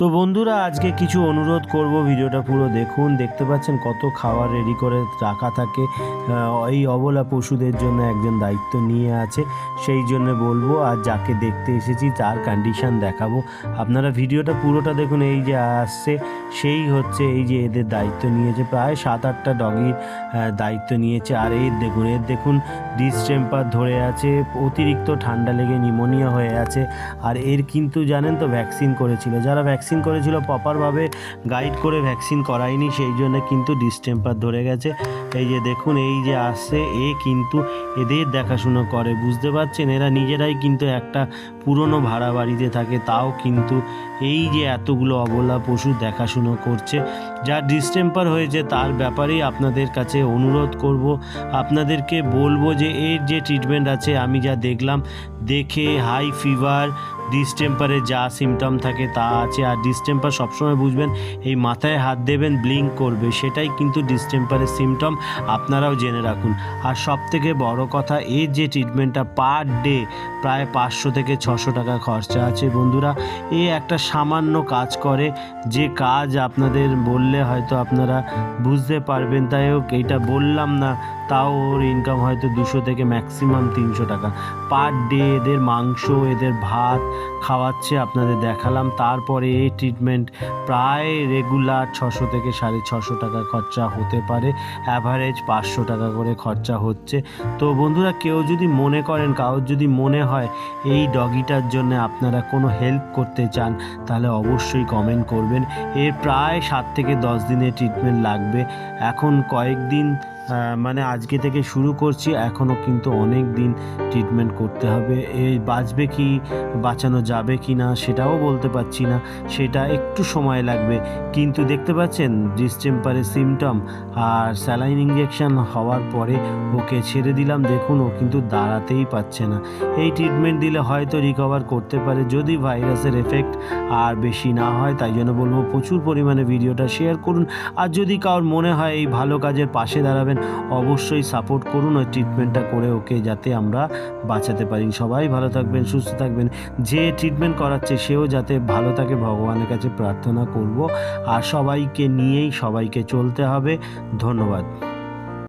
তো বন্ধুরা, আজকে কিছু অনুরোধ করব। ভিডিওটা পুরো দেখুন। দেখতে পাচ্ছেন কত খাবার রেডি করে রাখা থাকে। এই অবলা পশুদের জন্য একজন দায়িত্ব নিয়ে আছে। সেই জন্য বলব, আর যাকে দেখতে এসেছি, তার কন্ডিশন দেখাবো। আপনারা ভিডিওটা পুরোটা দেখুন। এই যে আসছে, সেই হচ্ছে এই যে এদের দায়িত্ব নিয়েছে। প্রায় সাত আটটা ডগির দায়িত্ব নিয়েছে। আর এর দেখুন এর দেখুন ডিসটেম্পার ধরে আছে, অতিরিক্ত ঠান্ডা লেগে নিমোনিয়া হয়ে আছে। আর এর কিন্তু জানেন তো ভ্যাকসিন করেছিল। যারা ভ্যাকসিন করেছিল প্রপারভাবে গাইড করে ভ্যাকসিন করায়নি সেই জন্য কিন্তু ডিস্টেম্পার ধরে গেছে। এই যে দেখুন, এই যে আসছে, এ কিন্তু এদের দেখাশুনো করে, বুঝতে পারছেন? এরা নিজেরাই কিন্তু একটা পুরনো ভাড়া বাড়িতে থাকে, তাও কিন্তু এই যে এতগুলো অবলা পশু দেখাশুনো করছে। যার ডিসটেম্পার হয়েছে, তার ব্যাপারেই আপনাদের কাছে অনুরোধ করব। আপনাদেরকে বলব যে, এর যে ট্রিটমেন্ট আছে, আমি যা দেখলাম, দেখে হাই ফিভার ডিসটেম্পারে যা সিমটম থাকে, তা আছে। আর ডিসটেম্পার সবসময় বুঝবেন, এই মাথায় হাত দেবেন ব্লিঙ্ক করবে, সেটাই কিন্তু ডিসটেম্পারের সিমটম আপনারাও জেনে রাখুন। আর সব থেকে বড় কথা এর যে ট্রিটমেন্টটা পার ডে প্রায় পাঁচশো থেকে ছশো টাকা খরচা আছে বন্ধুরা, এ একটা সামান্য কাজ করে, যে কাজ আপনাদের বললে হয়তো আপনারা বুঝতে পারবেন, তাই হোক, এইটা বললাম না, তাও ওর ইনকাম হয়তো দুশো থেকে ম্যাক্সিমাম তিনশো টাকা। পার ডে এদের মাংস, এদের ভাত খাওয়াচ্ছে, আপনাদের দেখালাম, তারপরে এই ট্রিটমেন্ট প্রায় রেগুলার ছশো থেকে সাড়ে ছশো টাকা খরচা হতে পারে অ্যাভারেজ পাঁচশো টাকা করে খরচা হচ্ছে। তো বন্ধুরা, কেউ যদি মনে করেন, কারোর যদি মনে হয় এই ডগিটার জন্য আপনারা কোনো হেল্প করতে চান, তাহলে অবশ্যই কমেন্ট করবেন। এর প্রায় সাত থেকে দশ দিনের ট্রিটমেন্ট লাগবে। এখন কয়েকদিন মানে আজকে থেকে শুরু করছি। এখনও কিন্তু অনেক দিন ট্রিটমেন্ট করতে হবে। এই বাঁচবে কি, বাঁচানো যাবে কি না সেটাও বলতে পারছি না। সেটা একটু সময় লাগবে। কিন্তু দেখতে পাচ্ছেন ডিসটেম্পারের সিমটম আর স্যালাইন ইঞ্জেকশান হওয়ার পরে ওকে ছেড়ে দিলাম। দেখুন, ও কিন্তু দাঁড়াতেই পাচ্ছে না। এই ট্রিটমেন্ট দিলে হয়তো রিকভার করতে পারে। যদি ভাইরাসের এফেক্ট আর বেশি না হয়, তাই জন্য বলব প্রচুর পরিমাণে ভিডিওটা শেয়ার করুন। আর যদি কারোর মনে হয় এই ভালো কাজের পাশে দাঁড়াবেন অবশ্যই সাপোর্ট করুন ওই ট্রিটমেন্টটা করে ওকে যাতে আমরা বাঁচাতে পারি। সবাই ভালো থাকবেন, সুস্থ থাকবেন। যে ট্রিটমেন্ট করাচ্ছে সেও যাতে ভালো থাকে, ভগবানের কাছে প্রার্থনা করব। আর সবাইকে নিয়েই সবাইকে চলতে হবে। ধন্যবাদ।